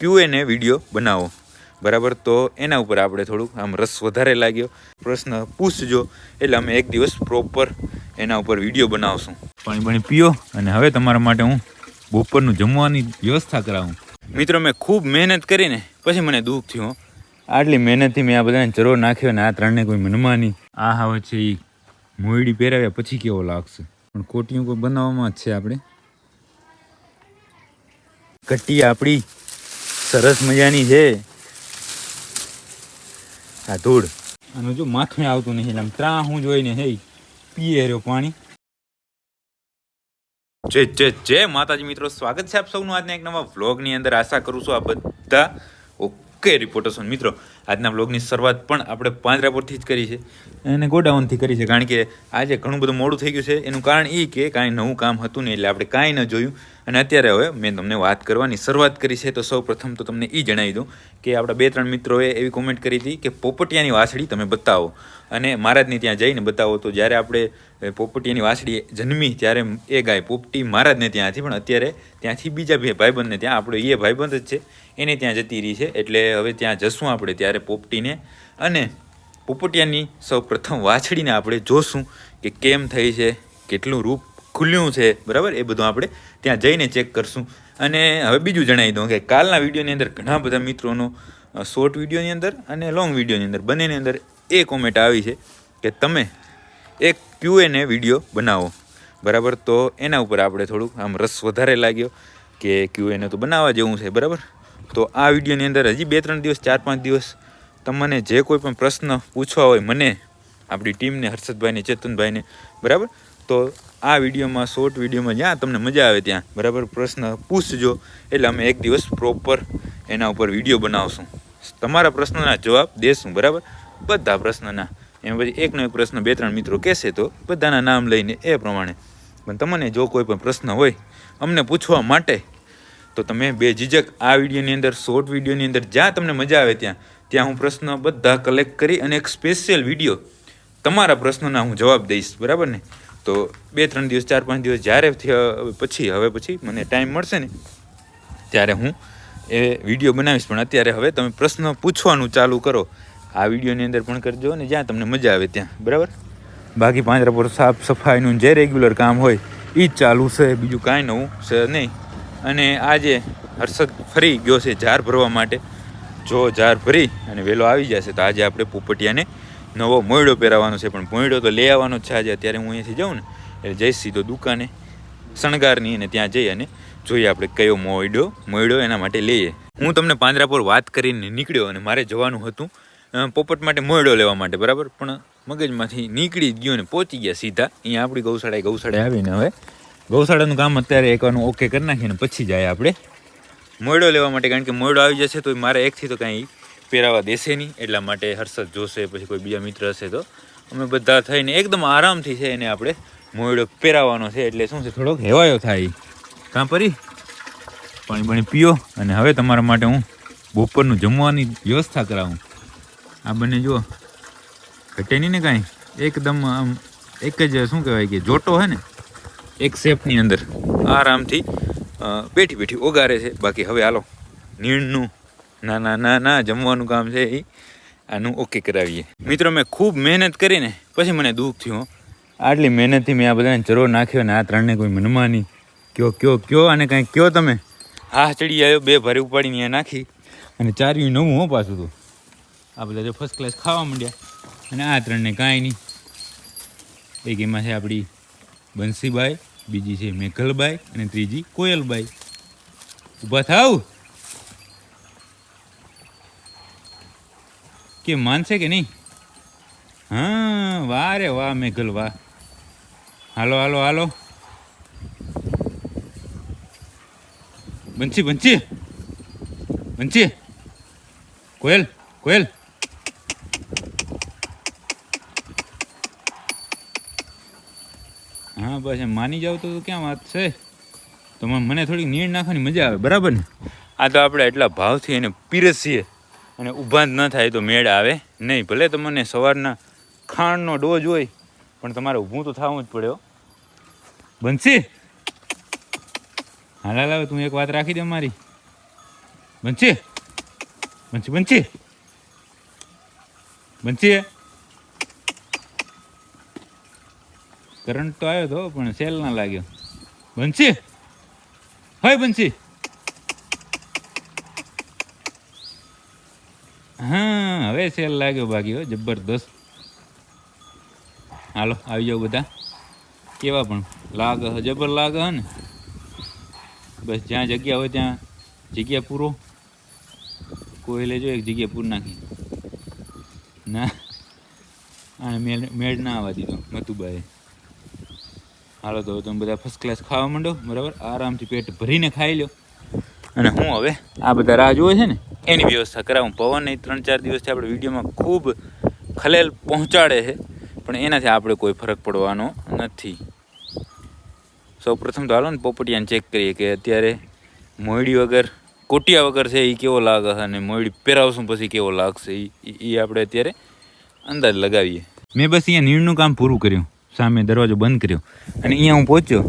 ક્યુએને video બનાવો. બરાબર? તો એના ઉપર આપણે થોડુંક આમ રસ વધારે લાગ્યો. પ્રશ્ન પૂછજો. એટલે અમે એક દિવસ પ્રોપર એના ઉપર વીડિયો બનાવશું. પાણી પાણી પીઓ અને હવે તમારા માટે હું બપોરનું જમવાની વ્યવસ્થા કરાવું. મિત્રો, મેં ખૂબ મહેનત કરીને, પછી મને દુઃખ થયું આટલી મહેનતથી મેં આ બધાને ચરો નાખ્યો ને આ ત્રણને કોઈ મનમાની. આ હવે છે એ મોયડી પહેરાવ્યા પછી કેવો લાગશે? પણ કોટિયું કોઈ બનાવવામાં જ છે આપણે. કટ્ટી આપણી સરસ મજાની છે. આ ધૂળ. અને જો માથું આવતું નહીં આમ ત્રા હું જોઈને હે પીએ રહ્યો પાણી. જય જય જય માતાજી મિત્રો સ્વાગત છે આપ સૌનું આજના એક નવા વ્લોગની અંદર. આશા કરું છું આ બધા ઓકે રિપોર્ટર્સ. મિત્રો આજના બ્લોગની શરૂઆત પણ આપણે પાંજરા પરથી જ કરી છે અને ગોડાઉનથી કરી છે. કારણ કે આજે ઘણું બધું મોડું થઈ ગયું છે. એનું કારણ એ કે કાંઈ નવું કામ હતું નહીં એટલે આપણે કાંઈ ન જોયું. અને અત્યારે હવે મેં તમને વાત કરવાની શરૂઆત કરી છે. તો સૌ પ્રથમ તો તમને એ જણાવી દઉં કે આપણા બે ત્રણ મિત્રોએ એવી કોમેન્ટ કરી હતી કે પોપટિયાની વાછડી તમે બતાવો. અને મહારાજની ત્યાં જઈને બતાવો તો જ્યારે આપણે પોપટીની વાછડી જન્મી ત્યારે એ ગાય પોપટી મહારાજને ત્યાં હતી, પણ અત્યારે ત્યાંથી બીજા બે ભાઈબંધને ત્યાં આપણો એ ભાઈબંધ જ છે, એને ત્યાં જતી રહી છે. એટલે હવે ત્યાં જશું આપણે ત્યારે પોપટીને. અને પોપટિયાની સૌ પ્રથમ વાછડીને આપણે જોશું કે કેમ થઈ છે, કેટલું રૂપ ખુલ્યું છે, બરાબર? એ બધું આપણે ત્યાં જઈને ચેક કરશું. અને હવે બીજું જણાવી દઉં કે કાલના વિડીયોની અંદર ઘણા બધા મિત્રોનો શોર્ટ વિડીયોની અંદર અને લોંગ વિડીયોની અંદર બંનેની અંદર એ કોમેન્ટ આવી છે કે તમે એક ક્યુએને વીડિયો બનાવો. બરાબર? તો એના ઉપર આપણે થોડુંક આમ રસ વધારે લાગ્યો કે ક્યુએને તો બનાવવા જેવું છે, બરાબર? તો આ વિડીયોની અંદર હજી બે ત્રણ દિવસ, ચાર પાંચ દિવસ તમને જે કોઈ પણ પ્રશ્ન પૂછવા હોય, મને આપણી ટીમને હર્ષદભાઈને, ચેતનભાઈને, બરાબર? તો આ વિડીયોમાં શોર્ટ વિડીયોમાં જ્યાં તમને મજા આવે ત્યાં, બરાબર, પ્રશ્ન પૂછજો. એટલે અમે એક દિવસ પ્રોપર એના ઉપર વીડિયો બનાવશું. તમારા પ્રશ્નના જવાબ દેશું, બરાબર? બધા પ્રશ્નના. એમ પછી એકનો એક પ્રશ્ન બે ત્રણ મિત્રો કહેશે તો બધાના નામ લઈને એ પ્રમાણે. પણ તમને જો કોઈ પણ પ્રશ્ન હોય અમને પૂછવા માટે, તો તમે બે ઝીઝક આ વિડીયોની અંદર શોર્ટ વિડીયોની અંદર, જ્યાં તમને મજા આવે ત્યાં ત્યાં હું પ્રશ્ન બધા કલેક્ટ કરી અને એક સ્પેશિયલ વીડિયો તમારા પ્રશ્નોના હું જવાબ દઈશ. બરાબર ને? તો બે ત્રણ દિવસ, ચાર પાંચ દિવસ જ્યારે પછી, હવે પછી મને ટાઈમ મળશે ને, ત્યારે હું એ વીડિયો બનાવીશ. પણ અત્યારે હવે તમે પ્રશ્ન પૂછવાનું ચાલુ કરો. આ વિડીયોની અંદર પણ કરજો અને જ્યાં તમને મજા આવે ત્યાં. બરાબર? બાકી પાંજરા પર સાફ સફાઈનું જે રેગ્યુલર કામ હોય એ જ ચાલુ છે. બીજું કાંઈ નવું છે નહીં. અને આજે હર્ષદ ફરી ગયો છે ઝાર ભરવા માટે. જો ઝાર ભરી અને વહેલો આવી જશે તો આજે આપણે પોપટિયાને નવો મોયડો પહેરાવવાનો છે. પણ મોયડો તો લઈ આવવાનો જ છે આજે. અત્યારે હું અહીંયાથી જાઉં ને, એટલે જઈશ સીધો દુકાને, શણગારની અને ત્યાં જઈ અને જોઈએ આપણે કયો મોયડો મોયડો એના માટે લઈએ. હું તમને પાંજરાપોર વાત કરીને નીકળ્યો અને મારે જવાનું હતું પોપટ માટે મોયડો લેવા માટે, બરાબર? પણ મગજમાંથી નીકળી જ ગયો ને પહોંચી ગયા સીધા. અહીંયા આપણી ગૌશાળાએ ગૌશાળાએ આવીને હવે ગૌશાળાનું કામ અત્યારે એકવાનું ઓકે કરી નાખીને પછી જાય આપણે. મોયડો લેવા માટે, કારણ કે મોયડો આવી જશે તો મારે એકથી તો કાંઈ પહેરાવા દેશે નહીં. એટલા માટે હર્ષદ જોશે, પછી કોઈ બીજા મિત્ર હશે તો અમે બધા થઈને એકદમ આરામથી છે એને આપણે મોયડો પહેરાવવાનો છે. એટલે શું છે, થોડોક હેવાયો થાય. કાં પરી? પાણી પાણી પીઓ, અને હવે તમારા માટે હું બપોરનું જમવાની વ્યવસ્થા કરાવું. આ બંને જુઓ. ઘટે નહીં ને કાંઈ? એકદમ આમ, એક જ શું કહેવાય કે જોટો હે ને? એક શેપની અંદર. આરામથી બેઠી બેઠી ઓગારે છે. બાકી હવે હાલો, નીણનું, ના ના ના ના, જમવાનું કામ છે એ આનું ઓકે કરાવીએ. મિત્રો, મેં ખૂબ મહેનત કરીને, પછી મને દુઃખ થયું. આટલી મહેનતથી મેં આ બધાને ચરો નાખ્યો ને આ ત્રણને કોઈ મનમાની. કયો કયો કયો અને કાંઈ કયો તમે? હા ચડી આવ્યો બે ભારે ઉપાડીને નાખી. અને ચાર્યું નવું, હો, પાછું તો. આ બધા જો ફર્સ્ટ ક્લાસ ખાવા માંડ્યા. અને આ ત્રણને કાંઈ નહીં. એક એમાં છે આપણી બંસીબાઈ, બીજી છે મેઘલબાઈ અને ત્રીજી કોયલબાઈ. ઊભા થાવ? કે માનશે કે નહીં? હા, વાહ રે વાહ મેઘલ વાહ. હાલો હાલો હાલો. બંસી બંસી. બંસી. કોયલ કોયલ. હા બસ માની જાવ તો ક્યાં વાત છે? તો મને થોડીક નીણ નાખવાની મજા આવે, બરાબર ને? આ તો આપણે એટલા ભાવથી એને પીરસીએ અને ઊભા જ ન થાય તો મેળ આવે નહીં, ભલે તમને સવારના ખાંડનો ડોઝ હોય, પણ તમારે ઊભું તો થવું જ પડ્યો બનશી હાલા લાવ તું એક વાત રાખી દે મારી. બનશે બનશે બનશે બંચી કરંટ તો આવ્યો તો, પણ સેલ ના લાગ્યો. બનશી હોય બનશી હા, હવે સેલ લાગ્યો બાકી જબરદસ્ત. હાલો, આવી જાઓ બધા. કેવા પણ લાગ, જબર લાગે ને? બસ જ્યાં જગ્યા હોય ત્યાં જગ્યા પૂરો. કોઈ લેજો એક જગ્યા પૂર નાખી. ના. આ મેળ મેળ ના આવવા દીધો મતુબાએ હાલો તો તમે બધા ફર્સ્ટ ક્લાસ ખાવા માંડો, બરાબર? આરામથી પેટ ભરીને ખાઈ લો અને હું હવે આ બધા રાહ જુએ છે ને, એની વ્યવસ્થા કરાવું. પવન નહીં ત્રણ ચાર દિવસથી આપણે વિડીયોમાં ખૂબ ખલેલ પહોંચાડે છે, પણ એનાથી આપણે કોઈ ફરક પડવાનો નથી. સૌ પ્રથમ તો હાલો ને પોપટિયાને ચેક કરીએ કે અત્યારે મોયડી વગર, કોટિયા વગર છે એ કેવો લાગે છે અને મોયડી પહેરાવશું પછી કેવો લાગશે? એ આપણે અત્યારે અંદાજ લગાવીએ. મેં બસ અહીંયા નીણનું કામ પૂરું કર્યું. સામે દરવાજો બંધ કર્યો અને અહીંયા હું પહોંચ્યો,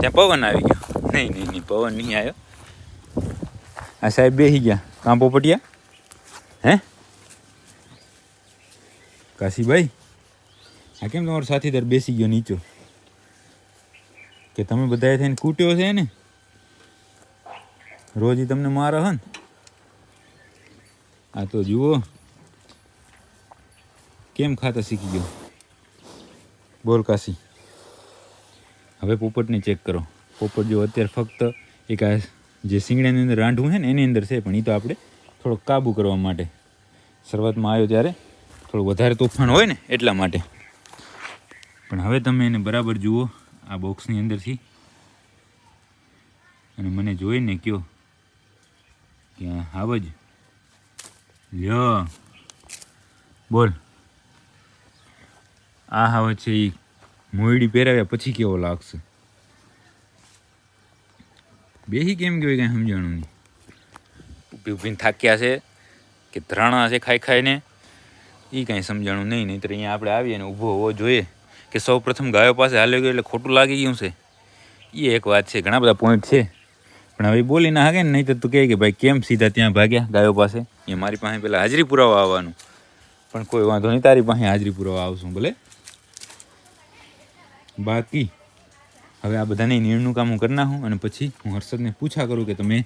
ત્યાં પવન આવી ગયો. નહીં નહીં નહીં, પવન નહીં આવ્યો. આ સાહેબ બેસી ગયા. કાં પોપટિયા હે? કાશીભાઈ, આ કેમ તમારો સાથીદાર બેસી ગયો નીચો? કે તમે બધાએ થઈને કૂટ્યો છે ને? રોજ તમને મારો હન? આ તો જુઓ. કેમ ખાતા શીખી ગયો? બોલ કાશી. હવે પોપટને ચેક કરો. પોપટ જો અત્યારે ફક્ત એક આ જે શિંગડાની અંદર રાંઢવું છે ને એની અંદર છે, પણ એ તો આપણે થોડોક કાબુ કરવા માટે. શરૂઆતમાં આવ્યો ત્યારે થોડું વધારે તોફાન હોય ને એટલા માટે. પણ હવે તમે એને બરાબર જુઓ આ બોક્સની અંદરથી. અને મને જોઈને કયો કે આવજ લ્યો. બોલ. આ હવે છે એ મોયડી પહેરાવ્યા પછી કેવો લાગશે? બેહી કેમ કેવાય કાંઈ સમજાણું નહીં. ઊભી ઊભીને થાક્યા છે કે ધરાણા છે ખાઈ ખાઈને. એ કાંઈ સમજાણું નહીં નહીં તો અહીંયા આપણે આવીએ ને ઊભો હોવો જોઈએ કે સૌ પ્રથમ ગાયો પાસે હાલ્યો ગયો એટલે ખોટું લાગી ગયું છે. એ એક વાત છે, ઘણા બધા પોઈન્ટ છે. પણ હવે બોલી ના હાગે ને નહીં તો તું કહે કે ભાઈ કેમ સીધા ત્યાં ભાગ્યા ગાયો પાસે? એ મારી પાસે પહેલાં હાજરી પુરાવા આવવાનું. પણ કોઈ વાંધો નહીં, તારી પાસે હાજરી પુરાવા આવશું, ભલે? બાકી હવે આ બધાને નીણનું કામ હું કરી નાખું અને પછી હું હર્ષદને પૂછા કરું કે તમે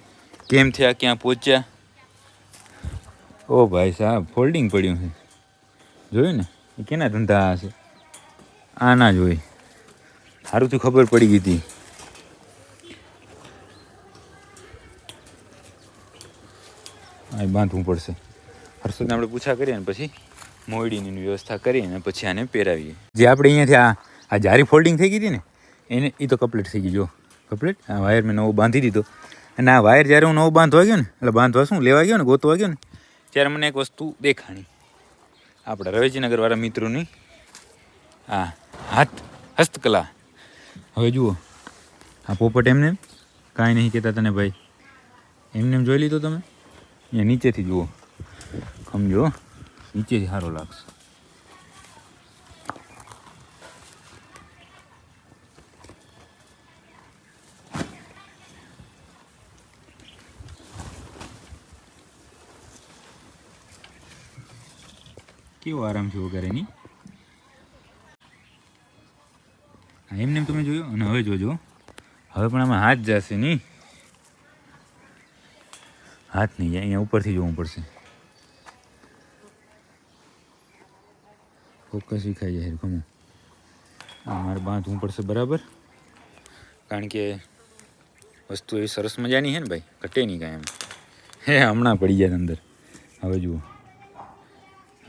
કેમ થયા, ક્યાં પહોંચ્યા? ઓ ભાઈ સાહેબ, ફોલ્ડિંગ પડ્યું છે. જોયું ને? એ કેના ધંધા હશે આના જ હોય સારું તો ખબર પડી ગઈ હતી. આ બાંધવું પડશે. હર્ષદને આપણે પૂછા કરીએ ને પછી મોયડીની વ્યવસ્થા કરીએ ને પછી આને પહેરાવીએ. જે આપણે અહીંયાથી આ આ જારી ફોલ્ડિંગ થઈ ગઈ હતી ને, એને એ તો કમ્પ્લીટ થઈ ગઈ જો કમ્પ્લીટ? આ વાયર મેં નવો બાંધી દીધો. અને આ વાયર જ્યારે હું નવો બાંધવા ગયો ને, એટલે બાંધવા શું, લેવા ગયો ને, ગોતવા ગયો ને, ત્યારે મને એક વસ્તુ દેખાણી. આપણા રવેજીનગરવાળા મિત્રોની હા હાથ, હસ્તકલા. હવે જુઓ, આ પોપટ એમને કાંઈ નહીં કહેતા તને ભાઈ. એમને એમ જોઈ લીધો તમે? અહીંયા નીચેથી જુઓ. સમજો નીચેથી સારો લાગશે. કેવો આરામ છે વગર એની હા એમને એમ તમે જોયો અને હવે જોજો હવે પણ આમાં હાથ જશે નહીં હાથ નહીં જાય અહીંયા ઉપરથી જોવું પડશે ફોકસ વિખાઈ જાય ગમો આ મારે બાંધવું પડશે બરાબર કારણ કે વસ્તુ એવી સરસ મજાની છે ને ભાઈ ઘટે નહીં કાંઈ એમ હે હમણાં પડી જાય અંદર હવે જુઓ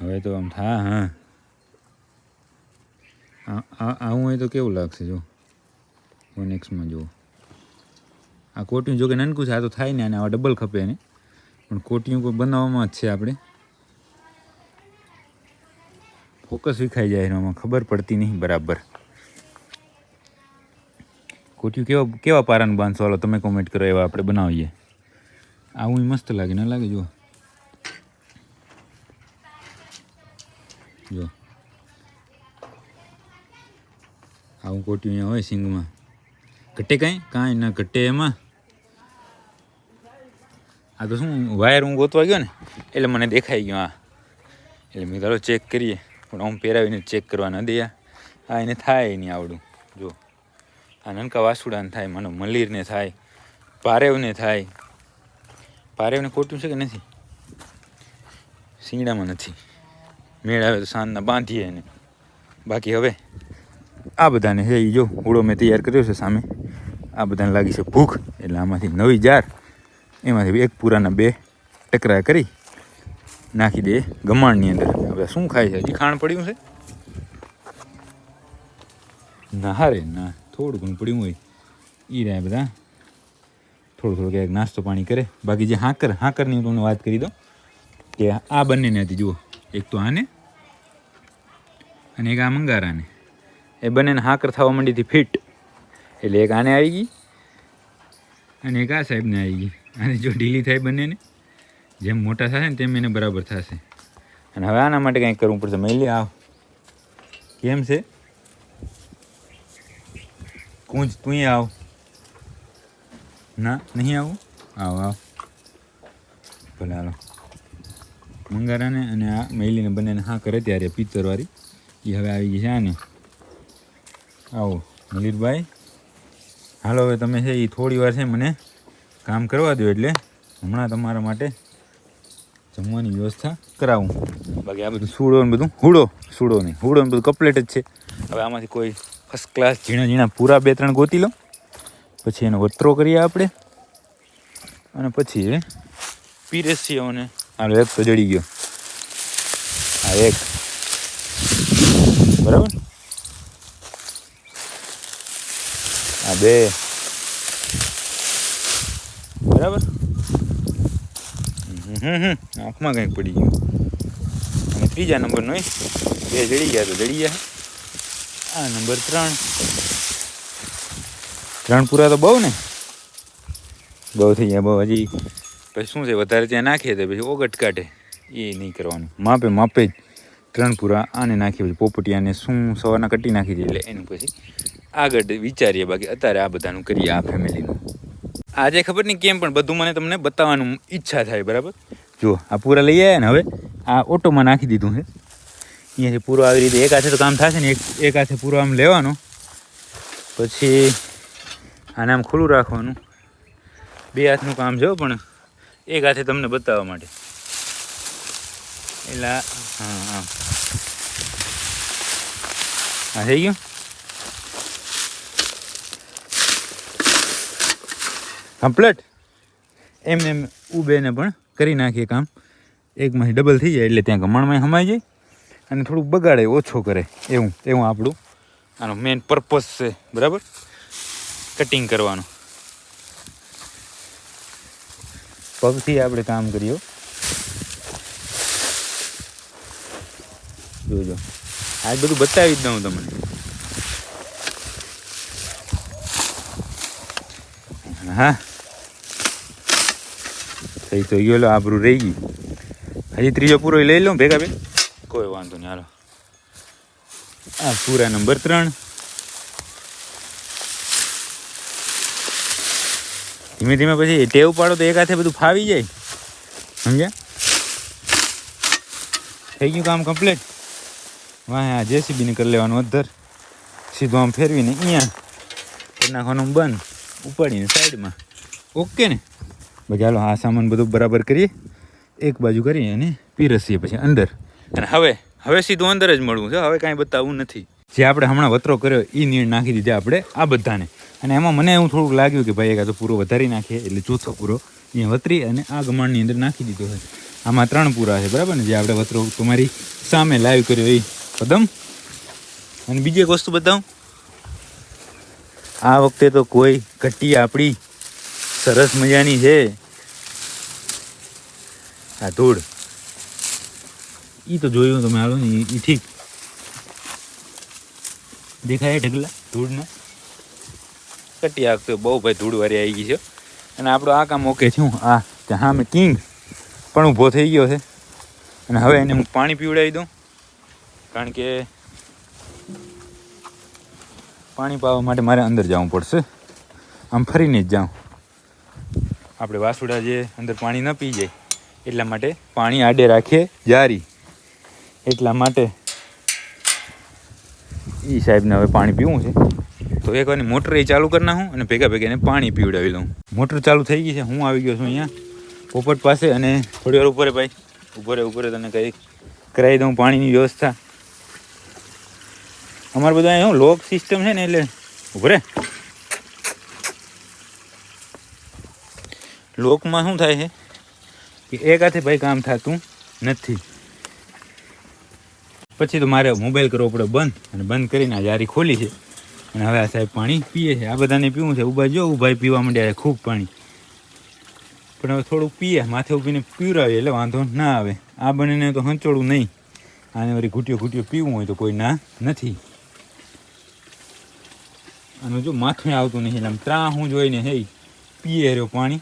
હવે તો આમ હા. હા આવું હોય તો કેવું લાગશે, જો? વન જુઓ. આ કોટિયું જો કે નાનકું છે, આ તો થાય ને અને આવા ડબલ ખપે એને. પણ કોટિયું કોઈ બનાવવામાં જ છે આપણે. ફોકસ વિખાઈ જાય એનામાં ખબર પડતી નહીં, બરાબર. કોટિયું કેવા કેવા પારાનું બાંધશો? હાલો, તમે કોમેન્ટ કરો, એવા આપણે બનાવીએ. આવું મસ્ત લાગે, ના લાગે, જુઓ? જો. આવું કોટ્યું અહીંયા હોય સિંગમાં. ઘટે કાંઈ? કાંઈ ના ઘટે એમાં. આ તો શું, વાયર હું ગોતવા ગયો ને, એટલે મને દેખાઈ ગયો આ. એટલે મેં ચાલો ચેક કરીએ. પણ આમ પહેરાવીને ચેક કરવા ન દે આ. એને થાય નહીં આવડું. જો. આ નનકા વાસુડાને થાય, મને મલીરને થાય, પારેવને થાય. પારેવને ખોટું છે કે નથી? શિંગડામાં નથી. મેળ આવે તો સાંજના બાંધીએ એને. બાકી હવે આ બધાને છે એ જો, હુડો મેં તૈયાર કર્યો છે સામે. આ બધાને લાગી છે ભૂખ, એટલે આમાંથી નવી જાર, એમાંથી એક પૂરાના બે ટકરા કરી નાખી દે ગમાણની અંદર. હવે શું ખાય છે? હજી ખાણ પડ્યું છે? ના હારે ના, થોડું ઘણું પડ્યું હોય. એ રહ્યા બધા. થોડું થોડું ક્યાંક નાસ્તો પાણી કરે. બાકી જે હાકર, હાકરની હું તમને વાત કરી દઉં, કે આ બંનેને હતી, જુઓ. એક તો આને અને એક આ મંગારાને એ બંનેને હાકર થવા માંડી હતી ફિટ. એટલે એક આને આવી ગઈ અને એક આ સાહેબને આવી ગઈ. અને જો ઢીલી થાય બંનેને જેમ મોટા થશે ને તેમ એને બરાબર થશે. અને હવે આના માટે કંઈક કરવું પડશે. મહિલી આવ. કેમ છે? કુંજ તું આવ. ના નહીં આવું? આવ આવ. ભલે હાલો. મંગારાને અને આ મહિલીને બંનેને હા કરે ત્યારે પિત્તરવાળી એ હવે આવી ગઈ છે આને. આવો મલિરભાઈ. હાલો હવે તમે છે એ થોડી વાર છે મને કામ કરવા દો એટલે. હમણાં તમારા માટે જમવાની વ્યવસ્થા કરાવું. બાકી આ બધું સૂડો ને બધું. હુડો સૂડો નહીં. હુડો ને બધું કપલેટ જ છે. હવે આમાંથી કોઈ ફર્સ્ટ ક્લાસ ઝીણા ઝીણા પૂરા બે ત્રણ ગોતી લો પછી એનો વતરો કરીએ આપણે. અને પછી અને હાલો એક તો જડી ગયો. આ એક. બરાબર? આ બે. બરાબર? હમ આંખમાં કંઈક પડી ગયું. અને ત્રીજા નંબરનો એ. બે જડી ગયા તો જડી ગયા. આ નંબર ત્રણ. ત્રણ પૂરા તો બહુ ને? બહુ થઈ ગયા, બહુ. હજી પછી શું છે, વધારે ત્યાં નાખીએ તો પછી ઓગટ કાઢે. એ નહીં કરવાનું. માપે માપે જ. ત્રણ પૂરા આને નાખીએ પછી પોપટિયાને શું સવારના કટી નાખી દઈએ એટલે એનું પછી આગળ વિચારીએ, બાકી અત્યારે આ બધાનું કરીએ આ ફેમિલીનું. આજે ખબર નહીં કેમ, પણ બધું મને તમને બતાવવાનું ઈચ્છા થાય, બરાબર? જુઓ, આ પૂરા લઈ આવ્યા ને હવે, આ ઓટોમાં નાખી દીધું છે. અહીંયાથી પૂરો આવી રીતે એક હાથે તો કામ થશે ને, એક એક હાથે પૂરો આમ લેવાનો. પછી આને આમ ખુલ્લું રાખવાનું. બે હાથનું કામ છે પણ એક હાથે તમને બતાવવા માટે. એટલે હા હા. હા થઈ ગયું કમ્પ્લેટ એમ એમ ઉબેને પણ કરી નાખીએ કામ. એકમાંથી ડબલ થઈ જાય એટલે ત્યાં ગમણમાં સમાઈ જાય અને થોડુંક બગાડે, ઓછો કરે. એવું એવું આપણું આનો મેઇન પર્પઝ છે, બરાબર? કટિંગ કરવાનું. પગથી આપણે કામ કરીએ જોજો. આજ બધું બતાવી જ દઉં તમને. હા. થઈ તો ગયો લો આબરું રહી ગઈ હજી ત્રીજો પૂરો લઈ લઉં ભેગા બે કોઈ વાંધો નહીં હાલો. આ પૂરા નંબર ત્રણ. ધીમે ધીમે પછી ટેવ પાડો તો એક હાથે બધું ફાવી જાય. સમજ્યા? થઈ ગયું કામ કમ્પ્લીટ? વાહ જેસીબીને કરી લેવાનું અધર. સીધું આમ ફેરવીને અહીંયા કરી નાખવાનું બંધ. ઉપાડીને સાઈડમાં. ઓકે ને? બાકી હાલો, આ સામાન બધું બરાબર કરીએ. એક બાજુ કરીએ અને પીરસીએ પછી અંદર. અને હવે હવે સીધું અંદર જ મળવું છે. હવે કાંઈ બતાવવું નથી. જે આપણે હમણાં વતરો કર્યો એ નીણ નાખી દીધા આપણે આ બધાને. અને એમાં મને એવું થોડુંક લાગ્યું કે ભાઈ એક આ તો પૂરો વધારી નાખીએ, એટલે ચોથો પૂરો અહીંયા વતરી અને આ ગમાણની અંદર નાખી દીધો છે. આમાં ત્રણ પૂરા છે, બરાબર ને? જે આપણે વતરો તમારી સામે લાઈવ કર્યો એ પદમ અને બીજી એક વસ્તુ બતાવું. આ વખતે તો કોઈ ઘટી આપણી સરસ મજાની છે. આ ધૂળ. એ તો જોયું તમે હાલો ને એ ઠીક. દેખાય ઢગલા ધૂળના? કટી આ બહુ ભાઈ ધૂળ વારી આવી ગઈ છે. અને આપણો આ કામ ઓકે છું આ હા મેં કિંગ પણ ઊભો થઈ ગયો છે. અને હવે એને હું પાણી પીવડાવી દઉં. કારણ કે પાણી પાવા માટે મારે અંદર જવું પડશે. આમ ફરીને જ જાઉં. આપણે વાસુડા જે અંદર પાણી ન પી જાય, એટલા માટે પાણી આડે રાખીએ જારી. એટલા માટે એ સાહેબને હવે પાણી પીવું છે. તો એક વાર મોટર એ ચાલુ કરી નાખું અને ભેગા ભેગા એને પાણી પીવડાવી લઉં. મોટર ચાલુ થઈ ગઈ છે, હું આવી ગયો છું અહીંયા, પોપટ પાસે અને થોડી વાર ઉપરે ભાઈ, ઉપરે ઉપરે તને કંઈક કરાવી દઉં પાણીની વ્યવસ્થા. અમારે બધા અહીંયા લોક સિસ્ટમ છે ને એટલે ઉભરે લોકમાં શું થાય છે? કે એક હાથે ભાઈ કામ થતું નથી. પછી તો મારે મોબાઈલ કરવો પડે બંધ, અને બંધ કરીને આ જારી ખોલી છે. અને હવે આ સાહેબ પાણી પીએ છે. આ બધાને પીવું છે. ઊભા જો, ઊભા પીવા માંડ્યા છે ખૂબ પાણી. પણ હવે થોડુંક પીએ, માથે ઊભીને પીવરાવીએ એટલે વાંધો ના આવે. આ બંનેને તો હંચોળું નહીં. આને વળી ઘૂંટ્યો ઘૂંટ્યો પીવું હોય તો કોઈ ના નથી. અને જો માથું આવતું નહીં આમ ત્રા હું જોઈને હે, પીએ રહ્યો પાણી.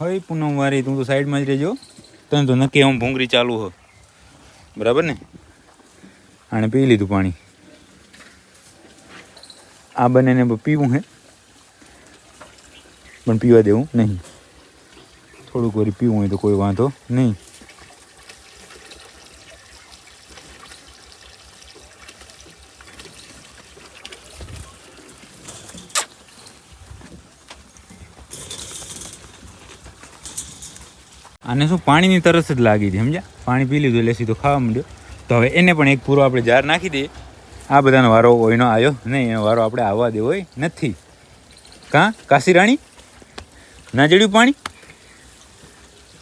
હવે પૂનમ વારી, તું તો સાઈડમાં જ રહેજો તને તો નક્કી આમ ભૂંગળી ચાલુ હો. બરાબર ને? આણે પી લીધું પાણી. આ બંનેને પીવું હે. પણ પીવા દેવું નહીં. થોડુંક વળી પીવું હોય તો કોઈ વાંધો નહીં. આને શું, પાણીની તરસ જ લાગી હતી, સમજ્યા? પાણી પી લીધું, એટલે સીધો ખાવા માંડ્યો. તો હવે એને પણ એક પૂરો આપણે જાર નાખી દઈએ. આ બધાનો વારો કોઈનો આવ્યો નહીં, એનો વારો આપણે આવવા દેવો નથી. કાં? કાશી રાણી? ના જડ્યું પાણી?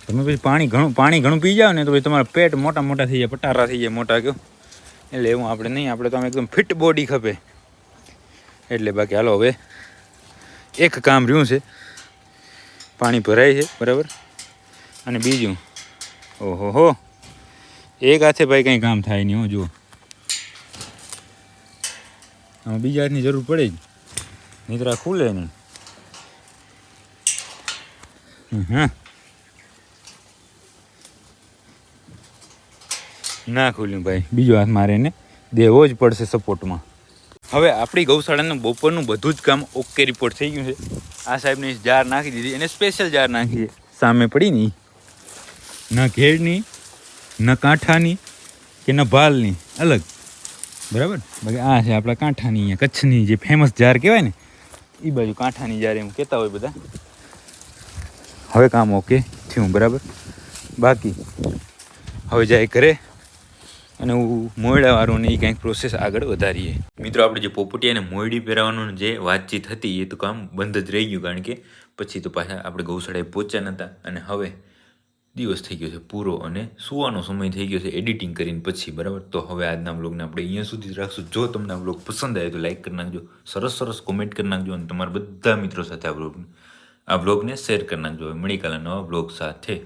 તમે પછી પાણી ઘણું પાણી ઘણું પી જાઓ ને તો પછી તમારા પેટ મોટા મોટા થઈ જાય, પટારા થઈ જાય મોટા કયો. એટલે એવું આપણે નહીં, આપણે તો એકદમ ફિટ બોડી ખપે. એટલે બાકી હાલો હવે એક કામ રહ્યું છે. પાણી ભરાય છે, બરાબર? અને બીજું? ઓહો હો એક હાથે ભાઈ કંઈ કામ થાય નહીં હો, જુઓ. આમાં બીજા હાથની જરૂર પડે જ. નીતરા ખુલે નહીં. હા ના ખુલ્યું ભાઈ. બીજો હાથ મારે એને દેવો જ પડશે સપોર્ટમાં. હવે આપણી ગૌશાળાનું બપોરનું બધું જ કામ ઓકે રિપોર્ટ થઈ ગયું છે. આ સાહેબની જાર નાખી દીધી એને સ્પેશિયલ જાર નાખી સામે પડી નહીં ન ઘેડની ન કાંઠાની કે ન ભાલની. અલગ. બરાબર? બાકી આ છે આપણા કાંઠાની અહીંયા, કચ્છની જે ફેમસ જાર કહેવાય ને એ બાજુ કાંઠાની જાર એમ કહેતા હોય બધા. હવે કામ ઓકે થયું, બરાબર? બાકી, હવે જાય ઘરે અને હું મોયડાવાળું એ કંઈક પ્રોસેસ આગળ વધારીએ. મિત્રો, આપણે જે પોપટિયાને મોયડી પહેરાવાનું જે વાતચીત હતી એ તો કામ બંધ જ રહી ગયું, કારણ કે પછી તો પાછા આપણે ગૌશાળાએ પહોંચ્યા નહોતા અને હવે દિવસ થઈ ગયો છે પૂરો અને સુવાનો સમય થઈ ગયો છે એડિટિંગ કરીને પછી, બરાબર? તો હવે આજના બ્લોગને આપણે અહીંયા સુધી રાખશું. જો તમને આ બ્લોગ પસંદ આવે તો લાઈક કરી નાખજો, સરસ સરસ કોમેન્ટ કરી નાખજો અને તમારા બધા મિત્રો સાથે આ બ્લોગને આ બ્લોગને શેર કરી નાખજો. મળી કાલે નવા બ્લોગ સાથે.